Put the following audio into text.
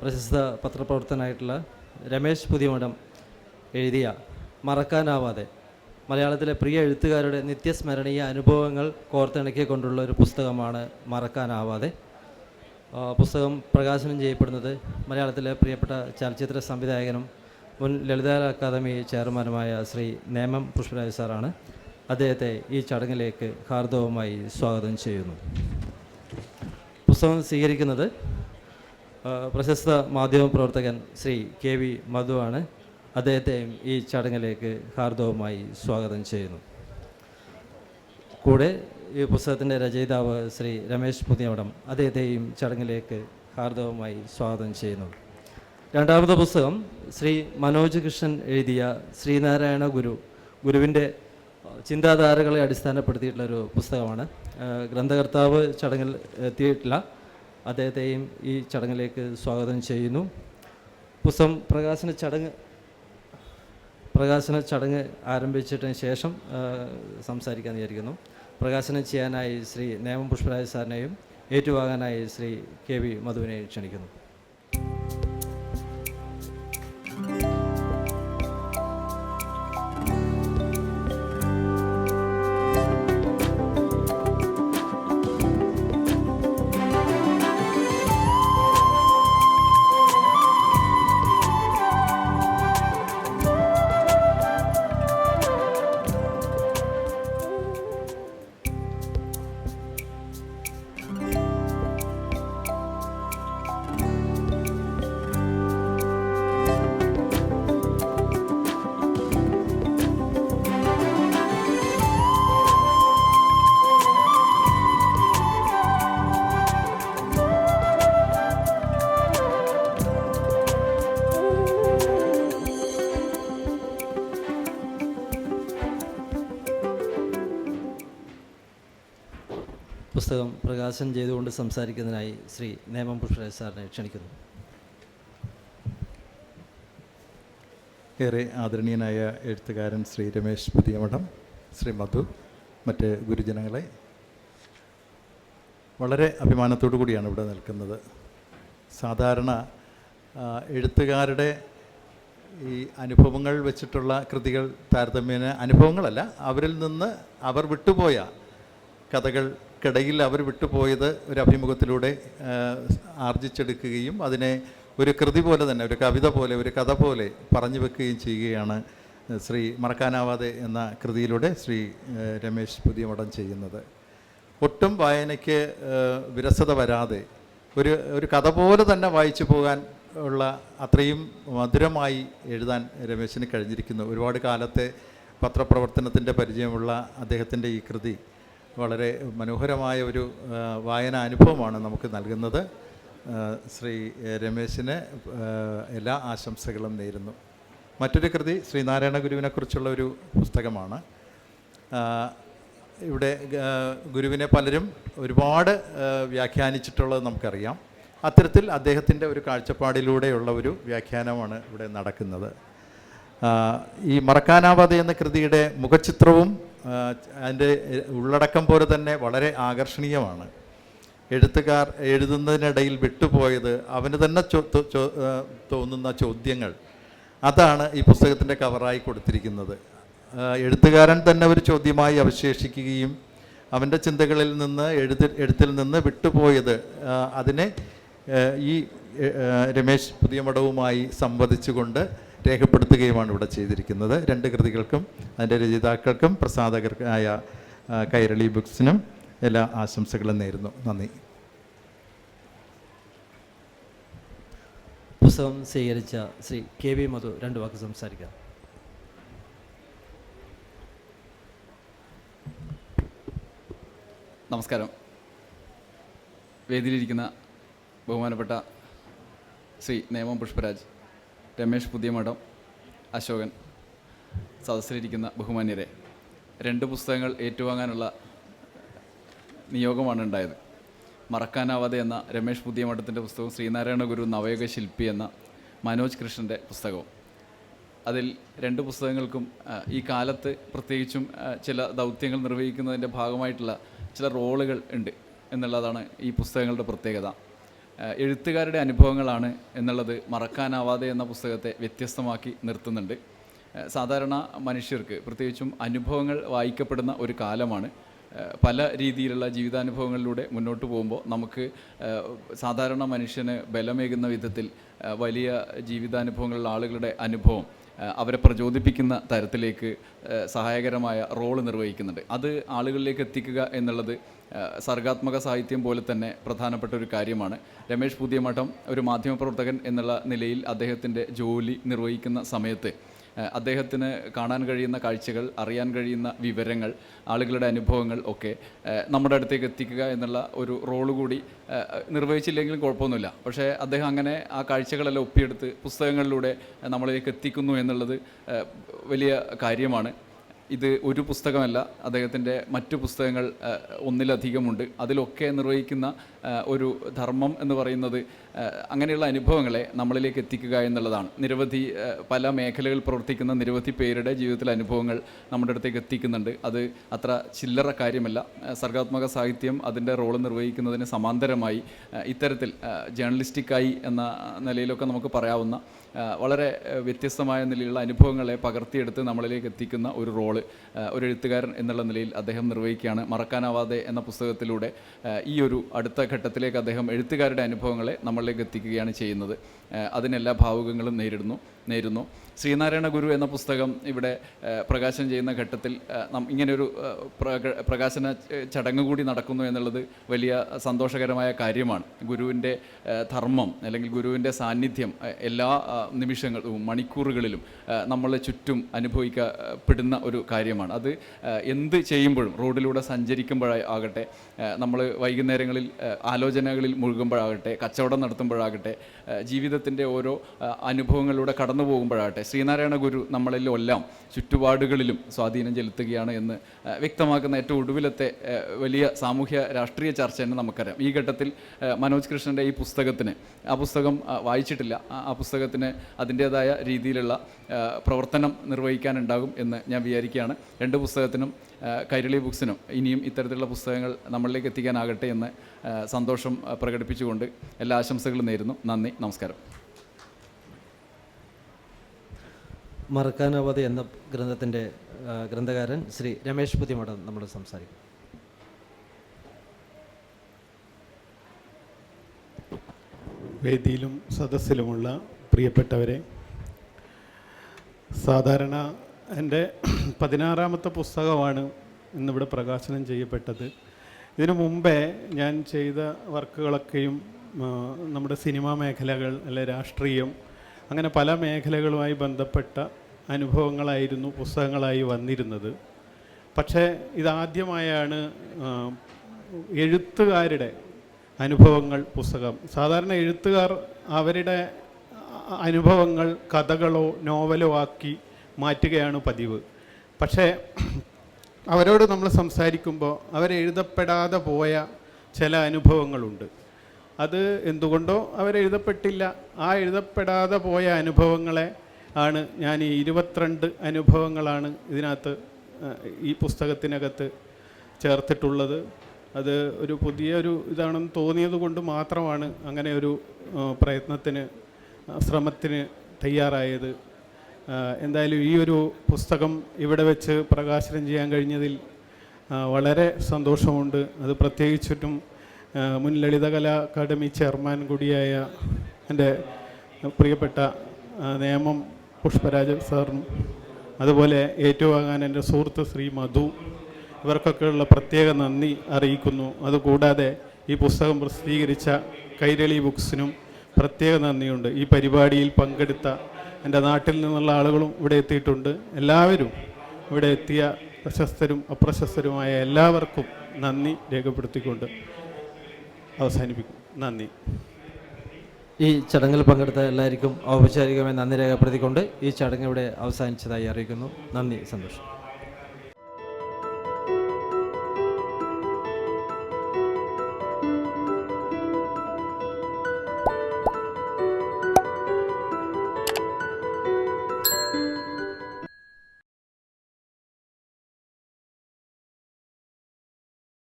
പ്രശസ്ത പത്രപ്രവർത്തനായിട്ടുള്ള രമേശ് പുതിയമഠം എഴുതിയ മറക്കാനാവാതെ മലയാളത്തിലെ പ്രിയ എഴുത്തുകാരുടെ നിത്യസ്മരണീയ അനുഭവങ്ങൾ കോർത്തിണക്കിക്കൊണ്ടുള്ള ഒരു പുസ്തകമാണ് മറക്കാനാവാതെ. പുസ്തകം പ്രകാശനം ചെയ്യപ്പെടുന്നത് മലയാളത്തിലെ പ്രിയപ്പെട്ട ചലച്ചിത്ര സംവിധായകനും മുൻ ലളിത അക്കാദമി ചെയർമാനുമായ ശ്രീ നേമം പുഷ്പരാജ് സാറാണ്. അദ്ദേഹത്തെ ഈ ചടങ്ങിലേക്ക് ഹാർദവമായി സ്വാഗതം ചെയ്യുന്നു. പുസ്തകം സ്വീകരിക്കുന്നത് പ്രശസ്ത മാധ്യമപ്രവർത്തകൻ ശ്രീ കെ വി മധുവാണ് അദ്ദേഹത്തെയും ഈ ചടങ്ങിലേക്ക് ഹാർദവുമായി സ്വാഗതം ചെയ്യുന്നു. കൂടെ ഈ പുസ്തകത്തിന്റെ രചയിതാവ് ശ്രീ രമേശ് പുതിയവടം അദ്ദേഹത്തെയും ചടങ്ങിലേക്ക് ഹാർദവുമായി സ്വാഗതം ചെയ്യുന്നു. രണ്ടാമത്തെ പുസ്തകം ശ്രീ മനോജ് കൃഷ്ണൻ എഴുതിയ ശ്രീനാരായണ ഗുരു ഗുരുവിന്റെ ചിന്താധാരകളെ അടിസ്ഥാനപ്പെടുത്തിയിട്ടുള്ളൊരു പുസ്തകമാണ്. ഗ്രന്ഥകർത്താവ് ചടങ്ങിൽ എത്തിയിട്ടില്ല. അദ്ദേഹത്തെയും ഈ ചടങ്ങിലേക്ക് സ്വാഗതം ചെയ്യുന്നു. പുസ്തകം പ്രകാശന ചടങ്ങ് പ്രകാശന ചടങ്ങ് ആരംഭിച്ചതിന് ശേഷം സംസാരിക്കാൻ വിചാരിക്കുന്നു. പ്രകാശനം ചെയ്യാനായി ശ്രീ നേമം പുഷ്പരാജ് സാറിനെയും ഏറ്റുവാങ്ങാനായി ശ്രീ കെ വി മധുവിനെയും ക്ഷണിക്കുന്നു. പുസ്തകം പ്രകാശനം ചെയ്തുകൊണ്ട് സംസാരിക്കുന്നതിനായി ശ്രീ നേമം പുഷ്പരാജ് സാറിനെ ക്ഷണിക്കുന്നു. ഏറെ ആദരണീയനായ എഴുത്തുകാരൻ ശ്രീ രമേശ് പുതിയമഠം ശ്രീ മധു മറ്റ് ഗുരുജനങ്ങളെ വളരെ അഭിമാനത്തോടു കൂടിയാണ് ഇവിടെ നിൽക്കുന്നത്. സാധാരണ എഴുത്തുകാരുടെ ഈ അനുഭവങ്ങൾ വെച്ചിട്ടുള്ള കൃതികൾ താരതമ്യേന അനുഭവങ്ങളല്ല അവരിൽ നിന്ന് അവർ വിട്ടുപോയ കഥകൾക്കിടയിൽ അവർ വിട്ടുപോയത് ഒരു അഭിമുഖത്തിലൂടെ ആർജിച്ചെടുക്കുകയും അതിനെ ഒരു കൃതി പോലെ തന്നെ ഒരു കവിത പോലെ ഒരു കഥ പോലെ പറഞ്ഞു വെക്കുകയും ചെയ്യുകയാണ് ശ്രീ മറക്കാനാവാതെ എന്ന കൃതിയിലൂടെ ശ്രീ രമേശ് പുതിയ മഠം ചെയ്യുന്നത്. ഒട്ടും വായനയ്ക്ക് വിരസത വരാതെ ഒരു ഒരു കഥ പോലെ തന്നെ വായിച്ചു പോകാൻ ഉള്ള അത്രയും മധുരമായി എഴുതാൻ രമേശിന് കഴിഞ്ഞിരിക്കുന്നു. ഒരുപാട് കാലത്തെ പത്രപ്രവർത്തനത്തിന്റെ പരിചയമുള്ള അദ്ദേഹത്തിന്റെ ഈ കൃതി വളരെ മനോഹരമായ ഒരു വായനാ അനുഭവമാണ് നമുക്ക് നൽകുന്നത്. ശ്രീ രമേശിന് എല്ലാ ആശംസകളും നേരുന്നു. മറ്റൊരു കൃതി ശ്രീനാരായണ ഗുരുവിനെക്കുറിച്ചുള്ള ഒരു പുസ്തകമാണ്. ഇവിടെ ഗുരുവിനെ പലരും ഒരുപാട് വ്യാഖ്യാനിച്ചിട്ടുള്ളത് നമുക്കറിയാം. അത്തരത്തിൽ അദ്ദേഹത്തിന്റെ ഒരു കാഴ്ചപ്പാടിലൂടെയുള്ള ഒരു വ്യാഖ്യാനമാണ് ഇവിടെ നടക്കുന്നത്. ഈ മറക്കാനാവാതെ എന്ന കൃതിയുടെ മുഖചിത്രവും അതിന്റെ ഉള്ളടക്കം പോലെ തന്നെ വളരെ ആകർഷണീയമാണ്. എഴുത്തുകാർ എഴുതുന്നതിനിടയിൽ വിട്ടുപോയത് അവന് തന്നെ തോന്നുന്ന ചോദ്യങ്ങൾ. അതാണ് ഈ പുസ്തകത്തിന്റെ കവറായി കൊടുത്തിരിക്കുന്നത്. എഴുത്തുകാരൻ തന്നെ ഒരു ചോദ്യമായി അവശേഷിക്കുകയും അവന്റെ ചിന്തകളിൽ നിന്ന് എഴുതി എഴുത്തിൽ നിന്ന് വിട്ടുപോയത് അതിനെ ഈ രമേശ് പുതിയമഠവുമായി സംവദിച്ചുകൊണ്ട് രേഖപ്പെടുത്തുകയുമാണ് ഇവിടെ ചെയ്തിരിക്കുന്നത്. രണ്ട് കൃതികൾക്കും അതിന്റെ രചയിതാക്കൾക്കും പ്രസാധകർക്കായ കൈരളി ബുക്സിനും എല്ലാ ആശംസകളും നേരുന്നു. നന്ദി. പുസ്തകം സ്വീകരിച്ച ശ്രീ കെ വി മധു രണ്ട് വാക്ക് സംസാരിക്കാം. നമസ്കാരം. വേദിയിലിരിക്കുന്ന ബഹുമാനപ്പെട്ട ശ്രീ നേമം പുഷ്പരാജ്. രമേഷ് പുതിയമഠം അശോകൻ സദസ്സിലിരിക്കുന്ന ബഹുമാന്യരെ രണ്ട് പുസ്തകങ്ങൾ ഏറ്റുവാങ്ങാനുള്ള നിയോഗമാണ് ഉണ്ടായത്. മറക്കാനാവാതെ എന്ന രമേഷ് പുതിയമഠത്തിന്റെ പുസ്തകവും ശ്രീനാരായണ ഗുരു നവയുഗ ശില്പി എന്ന മനോജ് കൃഷ്ണന്റെ പുസ്തകവും. അതിൽ രണ്ട് പുസ്തകങ്ങൾക്കും ഈ കാലത്ത് പ്രത്യേകിച്ചും ചില ദൗത്യങ്ങൾ നിർവഹിക്കുന്നതിന്റെ ഭാഗമായിട്ടുള്ള ചില റോളുകൾ ഉണ്ട് എന്നുള്ളതാണ് ഈ പുസ്തകങ്ങളുടെ പ്രത്യേകത. എഴുത്തുകാരുടെ അനുഭവങ്ങളാണ് എന്നുള്ളത് മറക്കാനാവാതെ എന്ന പുസ്തകത്തെ വ്യത്യസ്തമാക്കി നിർത്തുന്നുണ്ട്. സാധാരണ മനുഷ്യർക്ക് പ്രത്യേകിച്ചും അനുഭവങ്ങൾ വായിക്കപ്പെടുന്ന ഒരു കാലമാണ്. പല രീതിയിലുള്ള ജീവിതാനുഭവങ്ങളിലൂടെ മുന്നോട്ട് പോകുമ്പോൾ നമുക്ക് സാധാരണ മനുഷ്യന് ബലമേകുന്ന വിധത്തിൽ വലിയ ജീവിതാനുഭവങ്ങളുള്ള ആളുകളുടെ അനുഭവം അവരെ പ്രചോദിപ്പിക്കുന്ന തരത്തിലേക്ക് സഹായകരമായ റോൾ നിർവഹിക്കുന്നുണ്ട്. അത് ആളുകളിലേക്ക് എത്തിക്കുക എന്നുള്ളത് സർഗാത്മക സാഹിത്യം പോലെ തന്നെ പ്രധാനപ്പെട്ട ഒരു കാര്യമാണ്. രമേശ് പുതിയമഠം ഒരു മാധ്യമപ്രവർത്തകൻ എന്നുള്ള നിലയിൽ അദ്ദേഹത്തിന്റെ ജോലി നിർവഹിക്കുന്ന സമയത്ത് അദ്ദേഹത്തിന് കാണാൻ കഴിയുന്ന കാഴ്ചകൾ അറിയാൻ കഴിയുന്ന വിവരങ്ങൾ ആളുകളുടെ അനുഭവങ്ങൾ ഒക്കെ നമ്മുടെ അടുത്തേക്ക് എത്തിക്കുക എന്നുള്ള ഒരു റോൾ കൂടി നിർവഹിച്ചില്ലെങ്കിലും കുഴപ്പമൊന്നുമില്ല. പക്ഷേ അദ്ദേഹം അങ്ങനെ ആ കാഴ്ചകളെല്ലാം ഒപ്പിയെടുത്ത് പുസ്തകങ്ങളിലൂടെ നമ്മളിലേക്ക് എത്തിക്കുന്നു എന്നുള്ളത് വലിയ കാര്യമാണ്. ഇത് ഒരു പുസ്തകമല്ല അദ്ദേഹത്തിന്റെ മറ്റു പുസ്തകങ്ങൾ ഒന്നിലധികമുണ്ട്. അതിലൊക്കെ നിർവഹിക്കുന്ന ഒരു ധർമ്മം എന്ന് പറയുന്നത് അങ്ങനെയുള്ള അനുഭവങ്ങളെ നമ്മളിലേക്ക് എത്തിക്കുക എന്നുള്ളതാണ്. നിരവധി പല മേഖലകൾ പ്രവർത്തിക്കുന്ന നിരവധി പേരുടെ ജീവിതത്തിലെ അനുഭവങ്ങൾ നമ്മുടെ അടുത്തേക്ക് എത്തിക്കുന്നുണ്ട്. അത് അത്ര ചില്ലറ കാര്യമല്ല. സർഗാത്മക സാഹിത്യം അതിന്റെ റോൾ നിർവഹിക്കുന്നതിന് സമാന്തരമായി ഇത്തരത്തിൽ ജേണലിസ്റ്റിക്കായി എന്ന നിലയിലൊക്കെ നമുക്ക് പറയാവുന്ന വളരെ വ്യത്യസ്തമായ നിലയിലുള്ള അനുഭവങ്ങളെ പകർത്തിയെടുത്ത് നമ്മളിലേക്ക് എത്തിക്കുന്ന ഒരു റോൾ ഒരു എഴുത്തുകാരൻ എന്നുള്ള നിലയിൽ അദ്ദേഹം നിർവഹിക്കുകയാണ്. മറക്കാനാവാതെ എന്ന പുസ്തകത്തിലൂടെ ഈ ഒരു അടുത്ത ഘട്ടത്തിലേക്ക് അദ്ദേഹം എഴുത്തുകാരുടെ അനുഭവങ്ങളെ നമ്മളിലേക്ക് എത്തിക്കുകയാണ് ചെയ്യുന്നത്. അതിനെല്ലാ ഭാവുകങ്ങളും നേരിടുന്നു നേരുന്നു. ശ്രീനാരായണ ഗുരു എന്ന പുസ്തകം ഇവിടെ പ്രകാശനം ചെയ്യുന്ന ഘട്ടത്തിൽ ഇങ്ങനെയൊരു പ്രകാശന ചടങ്ങ് കൂടി നടക്കുന്നു എന്നുള്ളത് വലിയ സന്തോഷകരമായ കാര്യമാണ്. ഗുരുവിന്റെ ധർമ്മം അല്ലെങ്കിൽ ഗുരുവിന്റെ സാന്നിധ്യം എല്ലാ നിമിഷങ്ങളും മണിക്കൂറുകളിലും നമ്മളെ ചുറ്റും അനുഭവിക്കപ്പെടുന്ന ഒരു കാര്യമാണ്. അത് എന്ത് ചെയ്യുമ്പോഴും റോഡിലൂടെ സഞ്ചരിക്കുമ്പോഴായി ആകട്ടെ നമ്മൾ വൈകുന്നേരങ്ങളിൽ ആലോചനകളിൽ മുഴുകുമ്പോഴാകട്ടെ കച്ചവടം നടത്തുമ്പോഴാകട്ടെ ജീവിതത്തിന്റെ ഓരോ അനുഭവങ്ങളിലൂടെ കടന്നു പോകുമ്പോഴാകട്ടെ ശ്രീനാരായണ ഗുരു നമ്മളിലെല്ലാം ചുറ്റുപാടുകളിലും സ്വാധീനം ചെലുത്തുകയാണ് എന്ന് വ്യക്തമാക്കുന്ന ഏറ്റവും ഒടുവിലത്തെ വലിയ സാമൂഹ്യ രാഷ്ട്രീയ ചർച്ച തന്നെ നമുക്കറിയാം. ഈ ഘട്ടത്തിൽ മനോജ് കൃഷ്ണന്റെ ഈ പുസ്തകത്തിന് ആ പുസ്തകം വായിച്ചിട്ടില്ല. ആ- പുസ്തകത്തിന് അതിന്റേതായ രീതിയിലുള്ള പ്രവർത്തനം നിർവഹിക്കാനുണ്ടാകും എന്ന് ഞാൻ വിചാരിക്കുകയാണ്. രണ്ട് പുസ്തകത്തിനും കൈരളി ബുക്സിനും ഇനിയും ഇത്തരത്തിലുള്ള പുസ്തകങ്ങൾ നമ്മളിലേക്ക് എത്തിക്കാനാകട്ടെ എന്ന് സന്തോഷം പ്രകടിപ്പിച്ചുകൊണ്ട് എല്ലാ ആശംസകളും നേരുന്നു. നന്ദി നമസ്കാരം. മറക്കാനാവാതെ എന്ന ഗ്രന്ഥത്തിന്റെ ഗ്രന്ഥകാരൻ ശ്രീ രമേശ് പുതിയമഠം നമ്മൾ സംസാരിക്കും. വേദിയിലും സദസ്സിലുമുള്ള പ്രിയപ്പെട്ടവരെ സാധാരണ എന്റെ പതിനാറാമത്തെ പുസ്തകമാണ് ഇന്നിവിടെ പ്രകാശനം ചെയ്യപ്പെട്ടത്. ഇതിനു മുമ്പേ ഞാൻ ചെയ്ത വർക്കുകളൊക്കെയും നമ്മുടെ സിനിമാ മേഖലകൾ അല്ലെ രാഷ്ട്രീയം അങ്ങനെ പല മേഖലകളുമായി ബന്ധപ്പെട്ട അനുഭവങ്ങളായിരുന്നു പുസ്തകങ്ങളായി വന്നിരുന്നത്. പക്ഷേ ഇതാദ്യമായാണ് എഴുത്തുകാരുടെ അനുഭവങ്ങൾ പുസ്തകം. സാധാരണ എഴുത്തുകാർ അവരുടെ അനുഭവങ്ങൾ കഥകളോ നോവലോ ആക്കി മാറ്റുകയാണ് പതിവ്. പക്ഷേ അവരോട് നമ്മൾ സംസാരിക്കുമ്പോൾ അവരെഴുതപ്പെടാതെ പോയ ചില അനുഭവങ്ങളുണ്ട്. അത് എന്തുകൊണ്ടോ അവരെഴുതപ്പെട്ടില്ല. ആ എഴുതപ്പെടാതെ പോയ അനുഭവങ്ങളെ ആണ് ഞാൻ ഈ ഇരുപത്തിരണ്ട് അനുഭവങ്ങളാണ് ഇതിനകത്ത് ഈ പുസ്തകത്തിനകത്ത് ചേർത്തിട്ടുള്ളത്. അത് ഒരു പുതിയൊരു ഇതാണെന്ന് തോന്നിയത് കൊണ്ട് മാത്രമാണ് അങ്ങനെ ഒരു പ്രയത്നത്തിന് ശ്രമത്തിന് തയ്യാറായത്. എന്തായാലും ഈ ഒരു പുസ്തകം ഇവിടെ വെച്ച് പ്രകാശനം ചെയ്യാൻ കഴിഞ്ഞതിൽ വളരെ സന്തോഷമുണ്ട്. അത് പ്രത്യേകിച്ചിട്ടും മുൻ ലളിതകലാ അക്കാദമി ചെയർമാൻ കൂടിയായ എന്റെ പ്രിയപ്പെട്ട നേമം പുഷ്പരാജ സാറിനും അതുപോലെ ഏറ്റുവാങ്ങാൻ എന്റെ സുഹൃത്ത് ശ്രീ മധു ഇവർക്കൊക്കെയുള്ള പ്രത്യേക നന്ദി അറിയിക്കുന്നു. അതുകൂടാതെ ഈ പുസ്തകം പ്രസിദ്ധീകരിച്ച കൈരളി ബുക്സിനും പ്രത്യേക നന്ദിയുണ്ട്. ഈ പരിപാടിയിൽ പങ്കെടുത്ത എന്റെ നാട്ടിൽ നിന്നുള്ള ആളുകളും ഇവിടെ എത്തിയിട്ടുണ്ട്. എല്ലാവരും ഇവിടെ എത്തിയ പ്രശസ്തരും അപ്രശസ്തരുമായ എല്ലാവർക്കും നന്ദി രേഖപ്പെടുത്തിക്കൊണ്ട് അവസാനിപ്പിക്കും. നന്ദി. ഈ ചടങ്ങിൽ പങ്കെടുത്ത എല്ലാവർക്കും ഔപചാരികമായി നന്ദി രേഖപ്പെടുത്തിക്കൊണ്ട് ഈ ചടങ്ങ് ഇവിടെ അവസാനിച്ചതായി അറിയിക്കുന്നു. നന്ദി സന്തോഷം.